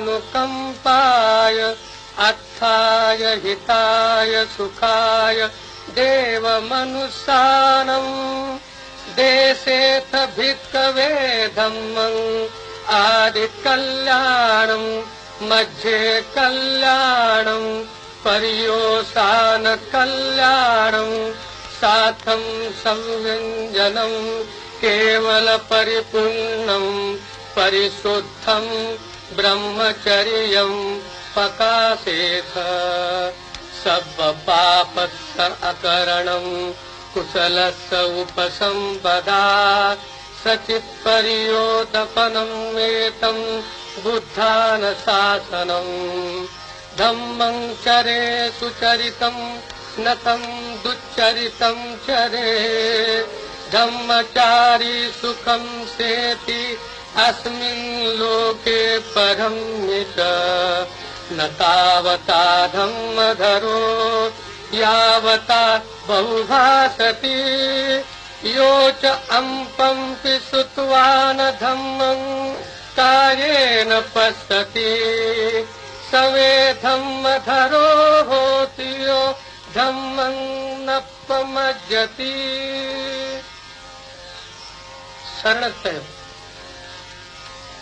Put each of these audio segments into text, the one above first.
लोकानुकम्पाय अर्थाय हिताय सुखाय देवमनुसानम् देशेऽथ भिक्कवे धम्मम् आदिकल्याणम् मध्ये कल्याणम् पर्योसानकल्याणम् साथम् संव्यञ्जनम् केवलपरिपूर्णम् परिशुद्धम् ब्रह्मचर्यम् पकासेथ। सब्बपापस्य अकरणम् कुशलस्य उपसम्पदा सचित्पर्योदपनम् एतम् बुद्धानशासनम् धम्मम् चरे सुचरितम् न तम् दुच्चरितम् चरे। धम्मचारी सुखम् सेति अस्मिन् लोके परम्यच न तावता धम्मधरो यावता बहुभासति। यो च अम्पम्पि श्रुत्वा न धम्मम् कायेन पश्यति। सवे धम्मधरो होति यो धम्मम् न शरणस्य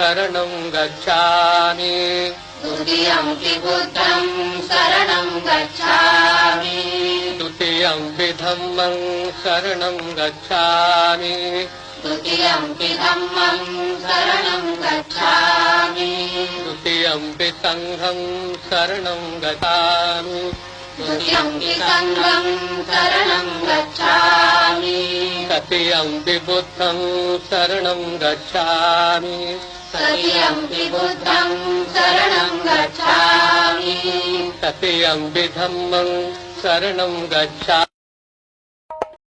शरणं गच्छामि। द्वितीयम्पि बुद्धम् शरणम् गच्छामि। द्वितीयम्पि धम्मम् शरणम् गच्छामि। द्वितीयम्पि सङ्घम् शरणम् गच्छामि। तृतीयं बुद्धं शरणं गच्छामि तृतीयम्पि बुद्धम् शरणम् गच्छामि। तृतीयं धम्मं शरणं गच्छामि